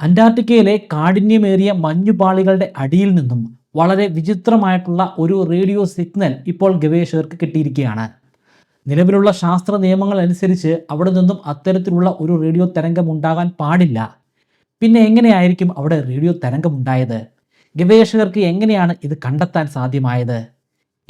അന്റാർട്ടിക്കയിലെ കാഠിന്യമേറിയ മഞ്ഞുപാളികളുടെ അടിയിൽ നിന്നും വളരെ വിചിത്രമായിട്ടുള്ള ഒരു റേഡിയോ സിഗ്നൽ ഇപ്പോൾ ഗവേഷകർക്ക് കിട്ടിയിരിക്കുകയാണ്. നിലവിലുള്ള ശാസ്ത്ര നിയമങ്ങൾ അനുസരിച്ച് അവിടെ നിന്നും അത്തരത്തിലുള്ള ഒരു റേഡിയോ തരംഗം ഉണ്ടാകാൻ പാടില്ല. പിന്നെ എങ്ങനെയായിരിക്കും അവിടെ റേഡിയോ തരംഗം ഉണ്ടായത്? ഗവേഷകർക്ക് എങ്ങനെയാണ് ഇത് കണ്ടെത്താൻ സാധ്യമായത്?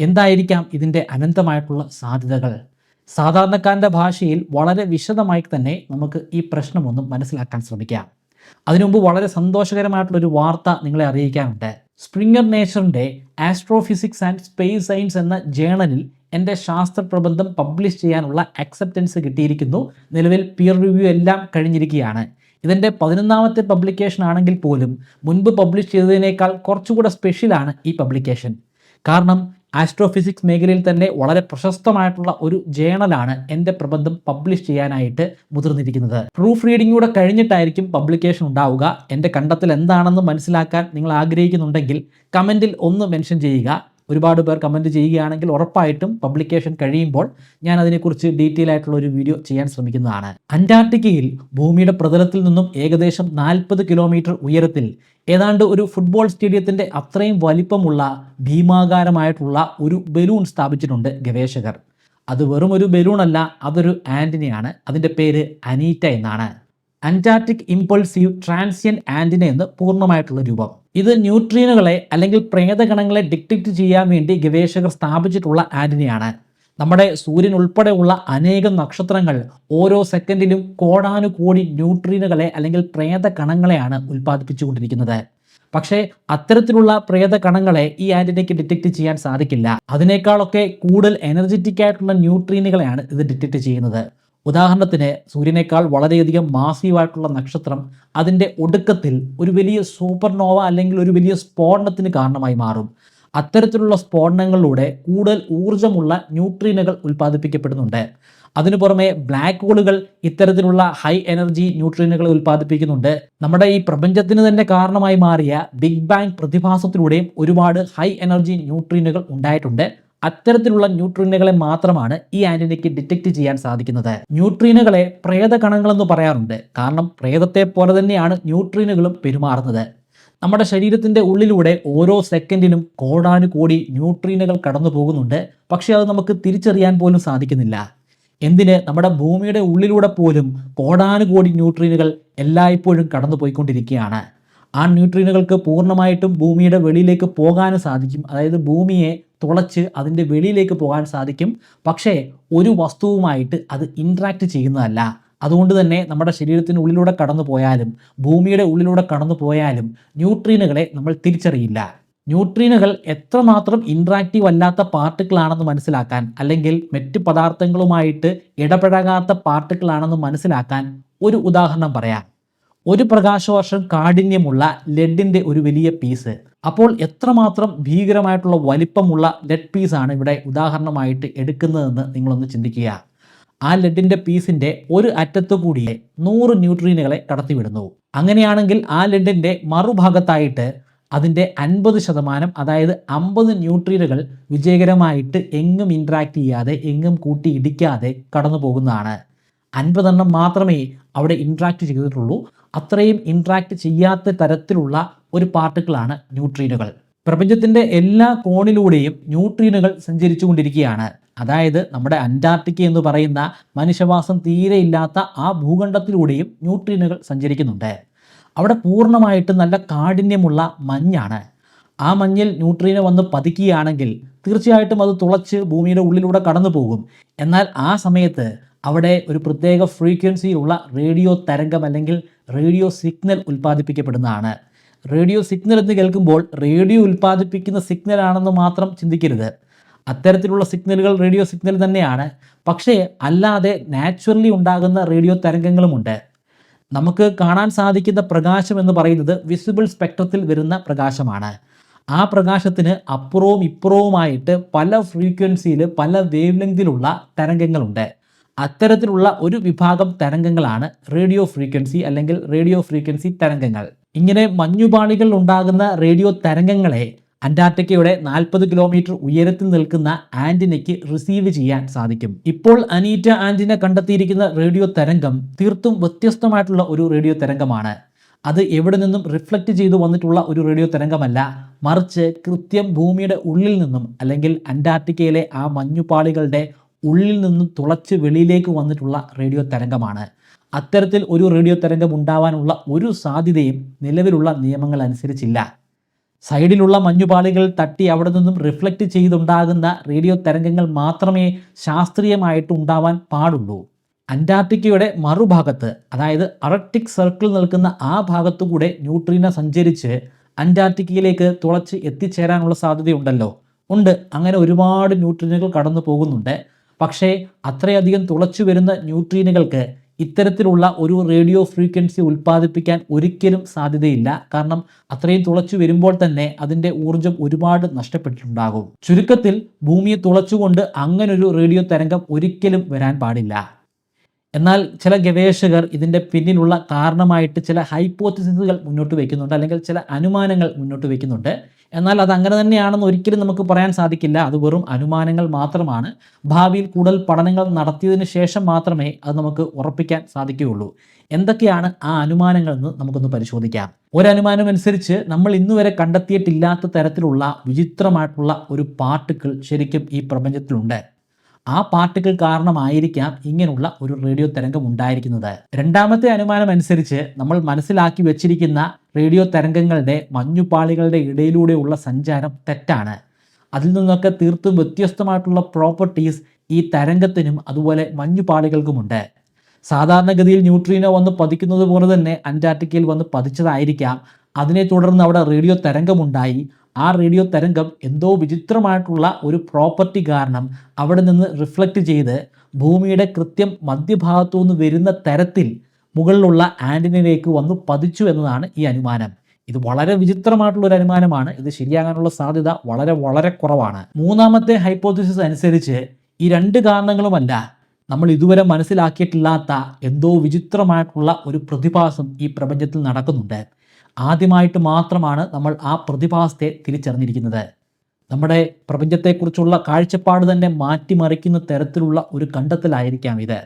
എന്തായിരിക്കാം ഇതിന്റെ അനന്തമായിട്ടുള്ള സാധ്യതകൾ? സാധാരണക്കാരന്റെ ഭാഷയിൽ വളരെ വിശദമായി തന്നെ നമുക്ക് ഈ പ്രശ്നമൊന്നും മനസ്സിലാക്കാൻ ശ്രമിക്കാം. അതിനു മുമ്പ് വളരെ സന്തോഷകരമായിട്ടുള്ള ഒരു വാർത്ത നിങ്ങളെ അറിയിക്കാനുണ്ട്. സ്പ്രിംഗർ നേച്ചറിന്റെ ആസ്ട്രോഫിസിക്സ് ആൻഡ് സ്പേസ് സയൻസ് എന്ന ജേണലിൽ എന്റെ ശാസ്ത്ര പ്രബന്ധം പബ്ലിഷ് ചെയ്യാനുള്ള അക്സെപ്റ്റൻസ് കിട്ടിയിരിക്കുന്നു. നിലവിൽ പിയർ റിവ്യൂ എല്ലാം കഴിഞ്ഞിരിക്കുകയാണ്. ഇതിന്റെ പതിനൊന്നാമത്തെ പബ്ലിക്കേഷൻ ആണെങ്കിൽ പോലും മുൻപ് പബ്ലിഷ് ചെയ്തതിനേക്കാൾ കുറച്ചുകൂടെ സ്പെഷ്യലാണ് ഈ പബ്ലിക്കേഷൻ കാരണം ആസ്ട്രോഫിസിക്സ് മേഖലയിൽ തന്നെ വളരെ പ്രശസ്തമായിട്ടുള്ള ഒരു ജേണലാണ് എന്റെ പ്രബന്ധം പബ്ലിഷ് ചെയ്യാനായിട്ട് മുതിർന്നിരിക്കുന്നത്. പ്രൂഫ് റീഡിംഗ് കഴിഞ്ഞിട്ടായിരിക്കും പബ്ലിക്കേഷൻ ഉണ്ടാവുക. എന്റെ കണ്ടെത്തൽ എന്താണെന്ന് മനസ്സിലാക്കാൻ നിങ്ങൾ ആഗ്രഹിക്കുന്നുണ്ടെങ്കിൽ കമന്റിൽ ഒന്ന് മെൻഷൻ ചെയ്യുക. ഒരുപാട് പേർ കമന്റ് ചെയ്യുകയാണെങ്കിൽ ഉറപ്പായിട്ടും പബ്ലിക്കേഷൻ കഴിയുമ്പോൾ ഞാൻ അതിനെക്കുറിച്ച് ഡീറ്റെയിൽ ആയിട്ടുള്ള ഒരു വീഡിയോ ചെയ്യാൻ ശ്രമിക്കുന്നതാണ്. അന്റാർട്ടിക്കയിൽ ഭൂമിയുടെ പ്രതലത്തിൽ നിന്നും ഏകദേശം നാൽപ്പത് കിലോമീറ്റർ ഉയരത്തിൽ ഏതാണ്ട് ഒരു ഫുട്ബോൾ സ്റ്റേഡിയത്തിന്റെ അത്രയും വലിപ്പമുള്ള ഭീമാകാരമായിട്ടുള്ള ഒരു ബലൂൺ സ്ഥാപിച്ചിട്ടുണ്ട് ഗവേഷകർ. അത് വെറും ഒരു ബലൂണല്ല അതൊരു ആന്റിനയാണ് അതിന്റെ പേര് അനീറ്റ എന്നാണ്. അന്റാർട്ടിക് ഇമ്പൾസീവ് ട്രാൻസിയൻ ആന്റിന എന്ന് പൂർണമായിട്ടുള്ള രൂപം. ഇത് ന്യൂട്രീനുകളെ അല്ലെങ്കിൽ പ്രേതഗണങ്ങളെ ഡിറ്റക്റ്റ് ചെയ്യാൻ വേണ്ടി ഗവേഷകർ സ്ഥാപിച്ചിട്ടുള്ള ആന്റിനയാണ്. നമ്മുടെ സൂര്യൻ ഉൾപ്പെടെയുള്ള അനേകം നക്ഷത്രങ്ങൾ ഓരോ സെക്കൻഡിലും കോടാനുകോടി ന്യൂട്രീനുകളെ അല്ലെങ്കിൽ പ്രേത കണങ്ങളെയാണ് ഉൽപ്പാദിപ്പിച്ചുകൊണ്ടിരിക്കുന്നത്. പക്ഷേ അത്തരത്തിലുള്ള പ്രേത കണങ്ങളെ ഈ ആന്റിനയ്ക്ക് ഡിറ്റക്റ്റ് ചെയ്യാൻ സാധിക്കില്ല. അതിനേക്കാളൊക്കെ കൂടുതൽ എനർജറ്റിക് ആയിട്ടുള്ള ന്യൂട്രീനുകളെയാണ് ഇത് ഡിറ്റക്റ്റ് ചെയ്യുന്നത്. ഉദാഹരണത്തിന് സൂര്യനേക്കാൾ വളരെയധികം മാസീവായിട്ടുള്ള നക്ഷത്രം അതിന്റെ ഒടുക്കത്തിൽ ഒരു വലിയ സൂപ്പർനോവ അല്ലെങ്കിൽ ഒരു വലിയ സ്ഫോടനത്തിന് കാരണമായി മാറും. അത്തരത്തിലുള്ള സ്ഫോടനങ്ങളിലൂടെ കൂടുതൽ ഊർജമുള്ള ന്യൂട്രീനുകൾ ഉൽപ്പാദിപ്പിക്കപ്പെടുന്നുണ്ട്. അതിനു പുറമെ ബ്ലാക്ക് ഹോളുകൾ ഇത്തരത്തിലുള്ള ഹൈ എനർജി ന്യൂട്രീനുകൾ ഉൽപ്പാദിപ്പിക്കുന്നുണ്ട്. നമ്മുടെ ഈ പ്രപഞ്ചത്തിന് തന്നെ കാരണമായി മാറിയ ബിഗ് ബാങ് പ്രതിഭാസത്തിലൂടെയും ഒരുപാട് ഹൈ എനർജി ന്യൂട്രീനുകൾ ഉണ്ടായിട്ടുണ്ട്. അത്തരത്തിലുള്ള ന്യൂട്രീനുകളെ മാത്രമാണ് ഈ ആന്റിനയ്ക്ക് ഡിറ്റക്ട് ചെയ്യാൻ സാധിക്കുന്നത്. ന്യൂട്രീനുകളെ പ്രേത കണങ്ങളെന്ന് പറയാറുണ്ട്. കാരണം പ്രേതത്തെ പോലെ തന്നെയാണ് ന്യൂട്രീനുകളും പെരുമാറുന്നത്. നമ്മുടെ ശരീരത്തിന്റെ ഉള്ളിലൂടെ ഓരോ സെക്കൻഡിലും കോടാനുകോടി ന്യൂട്രീനുകൾ കടന്നു പോകുന്നുണ്ട്. പക്ഷേ അത് നമുക്ക് തിരിച്ചറിയാൻ പോലും സാധിക്കുന്നില്ല. എന്തിന്? നമ്മുടെ ഭൂമിയുടെ ഉള്ളിലൂടെ പോലും കോടാനുകോടി ന്യൂട്രീനുകൾ എല്ലായ്പ്പോഴും കടന്നു പോയിക്കൊണ്ടിരിക്കുകയാണ്. ആ ന്യൂട്രീനുകൾക്ക് പൂർണമായിട്ടും ഭൂമിയുടെ വെളിയിലേക്ക് പോകാനും സാധിക്കും. അതായത് ഭൂമിയെ തുളച്ച് അതിന്റെ വെളിയിലേക്ക് പോകാൻ സാധിക്കും. പക്ഷേ ഒരു വസ്തുവുമായിട്ട് അത് ഇൻട്രാക്ട് ചെയ്യുന്നതല്ല. അതുകൊണ്ട് തന്നെ നമ്മുടെ ശരീരത്തിന് ഉള്ളിലൂടെ കടന്നു പോയാലും ഭൂമിയുടെ ഉള്ളിലൂടെ കടന്നു പോയാലും ന്യൂട്രീനുകളെ നമ്മൾ തിരിച്ചറിയില്ല. ന്യൂട്രീനുകൾ എത്രമാത്രം ഇൻട്രാക്റ്റീവ് അല്ലാത്ത പാർട്ടിക്കിളാണെന്ന് മനസ്സിലാക്കാൻ അല്ലെങ്കിൽ മറ്റ് പദാർത്ഥങ്ങളുമായിട്ട് ഇടപഴകാത്ത പാർട്ടിക്കിളാണെന്ന് മനസ്സിലാക്കാൻ ഒരു ഉദാഹരണം പറയാം. ഒരു പ്രകാശവർഷം കാഠിന്യമുള്ള ലെഡിന്റെ ഒരു വലിയ പീസ്. അപ്പോൾ എത്രമാത്രം ഭീകരമായിട്ടുള്ള വലിപ്പമുള്ള ലെഡ് പീസാണ് ഇവിടെ ഉദാഹരണമായിട്ട് എടുക്കുന്നതെന്ന് നിങ്ങളൊന്ന് ചിന്തിക്കുക. ആ ലെഡിന്റെ പീസിന്റെ ഒരു അറ്റത്തു കൂടിയെ നൂറ് ന്യൂട്രീനുകളെ കടത്തിവിടുന്നു. അങ്ങനെയാണെങ്കിൽ ആ ലെഡിന്റെ മറുഭാഗത്തായിട്ട് അതിന്റെ അൻപത് ശതമാനം അതായത് അമ്പത് ന്യൂട്രീനുകൾ വിജയകരമായിട്ട് എങ്ങും ഇൻട്രാക്ട് ചെയ്യാതെ എങ്ങും കൂട്ടിയിടിക്കാതെ കടന്നു പോകുന്നതാണ് അൻപതെണ്ണം മാത്രമേ അവിടെ ഇൻട്രാക്ട് ചെയ്തിട്ടുള്ളൂ. അത്രയും ഇൻട്രാക്ട് ചെയ്യാത്ത തരത്തിലുള്ള ഒരു പാർട്ടിക്കിളാണ് ന്യൂട്രീനുകൾ പ്രപഞ്ചത്തിന്റെ എല്ലാ കോണിലൂടെയും ന്യൂട്രീനുകൾ സഞ്ചരിച്ചു കൊണ്ടിരിക്കുകയാണ് അതായത് നമ്മുടെ അന്റാർട്ടിക്ക എന്ന് പറയുന്ന മനുഷ്യവാസം തീരെ ഇല്ലാത്ത ആ ഭൂഖണ്ഡത്തിലൂടെയും ന്യൂട്രീനുകൾ സഞ്ചരിക്കുന്നുണ്ട്. അവിടെ പൂർണമായിട്ട് നല്ല കാഠിന്യമുള്ള മഞ്ഞാണ്. ആ മഞ്ഞിൽ ന്യൂട്രീന വന്ന് പതിക്കുകയാണെങ്കിൽ തീർച്ചയായിട്ടും അത് തുളച്ച് ഭൂമിയുടെ ഉള്ളിലൂടെ കടന്നു പോകും എന്നാൽ ആ സമയത്ത് അവിടെ ഒരു പ്രത്യേക ഫ്രീക്വൻസിയിലുള്ള റേഡിയോ തരംഗം അല്ലെങ്കിൽ റേഡിയോ സിഗ്നൽ ഉൽപ്പാദിപ്പിക്കപ്പെടുന്നതാണ്. റേഡിയോ സിഗ്നൽ എന്ന് കേൾക്കുമ്പോൾ റേഡിയോ ഉൽപ്പാദിപ്പിക്കുന്ന സിഗ്നൽ ആണെന്ന് മാത്രം ചിന്തിക്കരുത്. അത്തരത്തിലുള്ള സിഗ്നലുകൾ റേഡിയോ സിഗ്നൽ തന്നെയാണ്. പക്ഷേ അല്ലാതെ നാച്ചുറലി ഉണ്ടാകുന്ന റേഡിയോ തരംഗങ്ങളുമുണ്ട് നമുക്ക് കാണാൻ സാധിക്കുന്ന പ്രകാശം എന്ന് പറയുന്നത് വിസിബിൾ സ്പെക്ട്രത്തിൽ വരുന്ന പ്രകാശമാണ്. ആ പ്രകാശത്തിന് അപ്പുറവും ഇപ്പുറവുമായിട്ട് പല ഫ്രീക്വൻസിയിൽ പല വേവ് ലെങ്തിലുള്ള തരംഗങ്ങളുണ്ട്. അത്തരത്തിലുള്ള ഒരു വിഭാഗം തരംഗങ്ങളാണ് റേഡിയോ ഫ്രീക്വൻസി അല്ലെങ്കിൽ റേഡിയോ ഫ്രീക്വൻസി തരംഗങ്ങൾ. ഇങ്ങനെ മഞ്ഞുപാളികൾ ഉണ്ടാകുന്ന റേഡിയോ തരംഗങ്ങളെ അന്റാർട്ടിക്കയുടെ നാൽപ്പത് കിലോമീറ്റർ ഉയരത്തിൽ നിൽക്കുന്ന ആന്റിനയ്ക്ക് റിസീവ് ചെയ്യാൻ സാധിക്കും. ഇപ്പോൾ അനീറ്റ ആന്റിന കണ്ടെത്തിയിരിക്കുന്ന റേഡിയോ തരംഗം തീർത്തും വ്യത്യസ്തമായിട്ടുള്ള ഒരു റേഡിയോ തരംഗമാണ്. അത് എവിടെ നിന്നും റിഫ്ലക്റ്റ് ചെയ്തു വന്നിട്ടുള്ള ഒരു റേഡിയോ തരംഗമല്ല. മറിച്ച് കൃത്യം ഭൂമിയുടെ ഉള്ളിൽ നിന്നും അല്ലെങ്കിൽ അന്റാർട്ടിക്കയിലെ ആ മഞ്ഞുപാളികളുടെ ഉള്ളിൽ നിന്നും തുളച്ച് വെളിയിലേക്ക് വന്നിട്ടുള്ള റേഡിയോ തരംഗമാണ്. അത്തരത്തിൽ ഒരു റേഡിയോ തരംഗം ഉണ്ടാവാനുള്ള ഒരു സാധ്യതയും നിലവിലുള്ള നിയമങ്ങൾ അനുസരിച്ചില്ല. സൈഡിലുള്ള മഞ്ഞുപാളികൾ തട്ടി അവിടെ നിന്നും റിഫ്ലക്റ്റ് ചെയ്തുണ്ടാകുന്ന റേഡിയോ തരംഗങ്ങൾ മാത്രമേ ശാസ്ത്രീയമായിട്ട് ഉണ്ടാവാൻ പാടുള്ളൂ. അന്റാർട്ടിക്കയുടെ മറുഭാഗത്ത് അതായത് അറക്റ്റിക് സർക്കിൾ നിൽക്കുന്ന ആ ഭാഗത്തുകൂടെ ന്യൂട്രീന സഞ്ചരിച്ച് അന്റാർട്ടിക്കയിലേക്ക് തുളച്ച് എത്തിച്ചേരാനുള്ള സാധ്യതയുണ്ടല്ലോ. ഉണ്ട്. അങ്ങനെ ഒരുപാട് ന്യൂട്രീനുകൾ കടന്നു പോകുന്നുണ്ട് പക്ഷേ അത്രയധികം തുളച്ചു വരുന്ന ന്യൂട്രീനുകൾക്ക് ഇത്തരത്തിലുള്ള ഒരു റേഡിയോ ഫ്രീക്വൻസി ഉൽപ്പാദിപ്പിക്കാൻ ഒരിക്കലും സാധ്യതയില്ല. കാരണം അത്രയും തുളച്ചു വരുമ്പോൾ തന്നെ അതിന്റെ ഊർജം ഒരുപാട് നഷ്ടപ്പെട്ടിട്ടുണ്ടാകും. ചുരുക്കത്തിൽ ഭൂമിയെ തുളച്ചുകൊണ്ട് അങ്ങനൊരു റേഡിയോ തരംഗം ഒരിക്കലും വരാൻ പാടില്ല. എന്നാൽ ചില ഗവേഷകർ ഇതിന്റെ പിന്നിലുള്ള കാരണമായിട്ട് ചില ഹൈപ്പോത്തിസിസുകൾ മുന്നോട്ട് വയ്ക്കുന്നുണ്ട് അല്ലെങ്കിൽ ചില അനുമാനങ്ങൾ മുന്നോട്ട് വയ്ക്കുന്നുണ്ട്. എന്നാൽ അത് അങ്ങനെ തന്നെയാണെന്ന് ഒരിക്കലും നമുക്ക് പറയാൻ സാധിക്കില്ല. അത് വെറും അനുമാനങ്ങൾ മാത്രമാണ്. ഭാവിയിൽ കൂടുതൽ പഠനങ്ങൾ നടത്തിയതിന് ശേഷം മാത്രമേ അത് നമുക്ക് ഉറപ്പിക്കാൻ സാധിക്കുകയുള്ളൂ. എന്തൊക്കെയാണ് ആ അനുമാനങ്ങൾ എന്ന് നമുക്കൊന്ന് പരിശോധിക്കാം. ഒരു അനുമാനം അനുസരിച്ച് നമ്മൾ ഇന്നുവരെ കണ്ടെത്തിയിട്ടില്ലാത്ത തരത്തിലുള്ള വിചിത്രമായിട്ടുള്ള ഒരു പാർട്ടിക്കിൾ ശരിക്കും ഈ പ്രപഞ്ചത്തിലുണ്ട്. ആ പാർട്ടിക്കിൾ കാരണമായിരിക്കാം ഇങ്ങനെയുള്ള ഒരു റേഡിയോ തരംഗം ഉണ്ടായിരിക്കുന്നത്. രണ്ടാമത്തെ അനുമാനം അനുസരിച്ച് നമ്മൾ മനസ്സിലാക്കി വെച്ചിരിക്കുന്ന റേഡിയോ തരംഗങ്ങളുടെ മഞ്ഞുപാളികളുടെ ഇടയിലൂടെയുള്ള സഞ്ചാരം തെറ്റാണ്. അതിൽ നിന്നൊക്കെ തീർത്തും വ്യത്യസ്തമായിട്ടുള്ള പ്രോപ്പർട്ടീസ് ഈ തരംഗത്തിനും അതുപോലെ മഞ്ഞുപാളികൾക്കുമുണ്ട് സാധാരണഗതിയിൽ ന്യൂട്രീനോ വന്ന് പതിക്കുന്നത് പോലെ തന്നെ അന്റാർട്ടിക്കയിൽ വന്ന് പതിച്ചതായിരിക്കാം. അതിനെ തുടർന്ന് അവിടെ റേഡിയോ തരംഗമുണ്ടായി. ആ റേഡിയോ തരംഗം എന്തോ വിചിത്രമായിട്ടുള്ള ഒരു പ്രോപ്പർട്ടി കാരണം അവിടെ നിന്ന് റിഫ്ലക്റ്റ് ചെയ്ത് ഭൂമിയുടെ കൃത്യം മധ്യഭാഗത്തു നിന്ന് വരുന്ന തരത്തിൽ മുകളിലുള്ള ആന്റിനയിലേക്ക് വന്ന് പതിച്ചു എന്നതാണ് ഈ അനുമാനം. ഇത് വളരെ വിചിത്രമായിട്ടുള്ള ഒരു അനുമാനമാണ്. ഇത് ശരിയാകാനുള്ള സാധ്യത വളരെ വളരെ കുറവാണ്. മൂന്നാമത്തെ ഹൈപ്പോത്തിസിസ് അനുസരിച്ച് ഈ രണ്ട് കാരണങ്ങളുമല്ല നമ്മൾ ഇതുവരെ മനസ്സിലാക്കിയിട്ടില്ലാത്ത എന്തോ വിചിത്രമായിട്ടുള്ള ഒരു പ്രതിഭാസം ഈ പ്രപഞ്ചത്തിൽ നടക്കുന്നുണ്ട്. ആദ്യമായിട്ട് മാത്രമാണ് നമ്മൾ ആ പ്രതിഭാസത്തെ തിരിച്ചറിഞ്ഞിരിക്കുന്നത്. നമ്മുടെ പ്രപഞ്ചത്തെക്കുറിച്ചുള്ള കാഴ്ചപ്പാട് തന്നെ മാറ്റിമറിക്കുന്ന തരത്തിലുള്ള ഒരു കണ്ടെത്തലായിരിക്കാം ഇത്.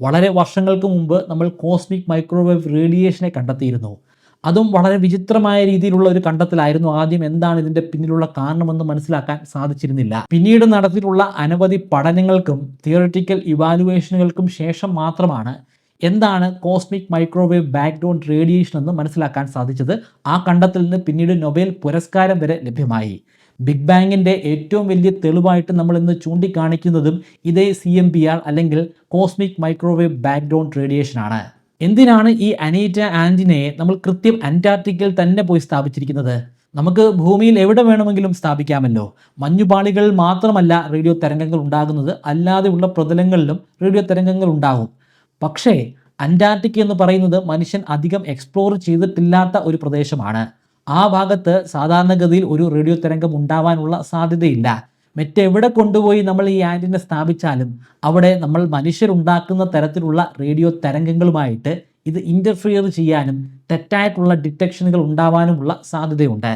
വളരെ വർഷങ്ങൾക്ക് മുമ്പ് നമ്മൾ കോസ്മിക് മൈക്രോവേവ് റേഡിയേഷനെ കണ്ടെത്തിയിരുന്നു. അതും വളരെ വിചിത്രമായ രീതിയിലുള്ള ഒരു കണ്ടെത്തലായിരുന്നു ആദ്യം എന്താണ് ഇതിന്റെ പിന്നിലുള്ള കാരണമെന്ന് മനസ്സിലാക്കാൻ സാധിച്ചിരുന്നില്ല. പിന്നീട് നടത്തിയിട്ടുള്ള അനവധി പഠനങ്ങൾക്കും തിയററ്റിക്കൽ ഇവാലുവേഷനുകൾക്കും ശേഷം മാത്രമാണ് എന്താണ് കോസ്മിക് മൈക്രോവേവ് ബാക്ക്ഗ്രൗണ്ട് റേഡിയേഷൻ എന്ന് മനസ്സിലാക്കാൻ സാധിച്ചത്? ആ കണ്ടത്തിൽ നിന്ന് പിന്നീട് നൊബേൽ പുരസ്കാരം വരെ ലഭ്യമായി. ബിഗ് ബാങ്ങിന്റെ ഏറ്റവും വലിയ തെളിവായിട്ട് നമ്മൾ ഇന്ന് ചൂണ്ടിക്കാണിക്കുന്നതും ഇതേ സി എം പി ആർ അല്ലെങ്കിൽ കോസ്മിക് മൈക്രോവേവ് ബാക്ക്ഗ്രൗണ്ട് റേഡിയേഷൻ ആണ്. എന്തിനാണ് ഈ അനീറ്റ ആന്റിനയെ നമ്മൾ കൃത്യം അന്റാർട്ടിക്കയിൽ തന്നെ പോയി സ്ഥാപിച്ചിരിക്കുന്നത്? നമുക്ക് ഭൂമിയിൽ എവിടെ വേണമെങ്കിലും സ്ഥാപിക്കാമല്ലോ. മഞ്ഞുപാളികളിൽ മാത്രമല്ല റേഡിയോ തരംഗങ്ങൾ ഉണ്ടാകുന്നത്. അല്ലാതെയുള്ള പ്രതലങ്ങളിലും റേഡിയോ തരംഗങ്ങൾ ഉണ്ടാകും. പക്ഷേ അന്റാർട്ടിക്ക എന്ന് പറയുന്നത് മനുഷ്യൻ അധികം എക്സ്പ്ലോർ ചെയ്തിട്ടില്ലാത്ത ഒരു പ്രദേശമാണ്. ആ ഭാഗത്ത് സാധാരണഗതിയിൽ ഒരു റേഡിയോ തരംഗം ഉണ്ടാവാനുള്ള സാധ്യതയില്ല. മറ്റെവിടെ കൊണ്ടുപോയി നമ്മൾ ഈ ആന്റിനെ സ്ഥാപിച്ചാലും അവിടെ നമ്മൾ മനുഷ്യരുണ്ടാക്കുന്ന തരത്തിലുള്ള റേഡിയോ തരംഗങ്ങളുമായിട്ട് ഇത് ഇന്റർഫിയർ ചെയ്യാനും തെറ്റായിട്ടുള്ള ഡിറ്റക്ഷനുകൾ ഉണ്ടാവാനുമുള്ള സാധ്യതയുണ്ട്.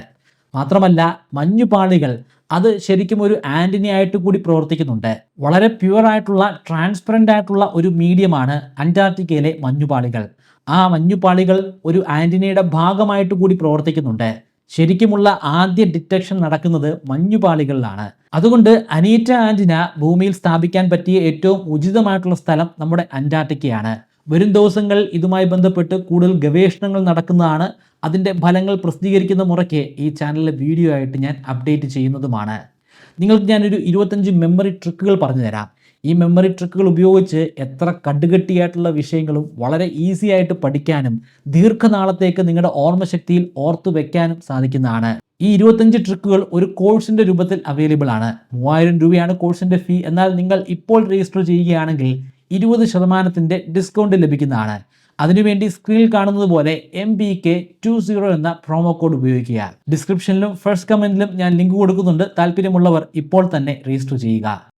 മാത്രമല്ല മഞ്ഞുപാളികൾ അത് ശരിക്കും ഒരു ആന്റിനി ആയിട്ട് കൂടി പ്രവർത്തിക്കുന്നുണ്ട്. വളരെ പ്യുവർ ആയിട്ടുള്ള ട്രാൻസ്പെറന്റ് ആയിട്ടുള്ള ഒരു മീഡിയമാണ് അന്റാർട്ടിക്കയിലെ മഞ്ഞുപാളികൾ. ആ മഞ്ഞുപാളികൾ ഒരു ആന്റിനിയുടെ ഭാഗമായിട്ട് കൂടി പ്രവർത്തിക്കുന്നുണ്ട്. ശരിക്കുമുള്ള ആദ്യ ഡിറ്റക്ഷൻ നടക്കുന്നത് മഞ്ഞുപാളികളിലാണ്. അതുകൊണ്ട് അനീറ്റ ആന്റിന ഭൂമിയിൽ സ്ഥാപിക്കാൻ പറ്റിയ ഏറ്റവും ഉചിതമായിട്ടുള്ള സ്ഥലം നമ്മുടെ അന്റാർട്ടിക്കയാണ്. വരും ദിവസങ്ങൾ ഇതുമായി ബന്ധപ്പെട്ട് കൂടുതൽ ഗവേഷണങ്ങൾ നടക്കുന്നതാണ്. അതിന്റെ ഫലങ്ങൾ പ്രസിദ്ധീകരിക്കുന്ന മുറയ്ക്ക് ഈ ചാനലിലെ വീഡിയോ ആയിട്ട് ഞാൻ അപ്ഡേറ്റ് ചെയ്യുന്നതുമാണ്. നിങ്ങൾക്ക് ഞാനൊരു ഇരുപത്തഞ്ച് മെമ്മറി ട്രിക്കുകൾ പറഞ്ഞു തരാം. ഈ മെമ്മറി ട്രിക്കുകൾ ഉപയോഗിച്ച് എത്ര കടുകട്ടിയായിട്ടുള്ള വിഷയങ്ങളും വളരെ ഈസി ആയിട്ട് പഠിക്കാനും ദീർഘനാളത്തേക്ക് നിങ്ങളുടെ ഓർമ്മശക്തിയിൽ ഓർത്തു വെക്കാനും സാധിക്കുന്നതാണ്. ഈ ഇരുപത്തഞ്ച് ട്രിക്കുകൾ ഒരു കോഴ്സിന്റെ രൂപത്തിൽ അവൈലബിൾ ആണ്. മൂവായിരം രൂപയാണ് കോഴ്സിന്റെ ഫീ എന്നാൽ നിങ്ങൾ ഇപ്പോൾ രജിസ്റ്റർ ചെയ്യുകയാണെങ്കിൽ ഇരുപത് ശതമാനത്തിന്റെ ഡിസ്കൗണ്ട് ലഭിക്കുന്നതാണ് അതിനുവേണ്ടി സ്ക്രീനിൽ കാണുന്നത് പോലെ M B K two zero എന്ന പ്രൊമോ കോഡ് ഉപയോഗിക്കുക. ഡിസ്ക്രിപ്ഷനിലും ഫസ്റ്റ് കമന്റിലും ഞാൻ ലിങ്ക് കൊടുക്കുന്നുണ്ട്. താല്പര്യമുള്ളവർ ഇപ്പോൾ തന്നെ രജിസ്റ്റർ ചെയ്യുക.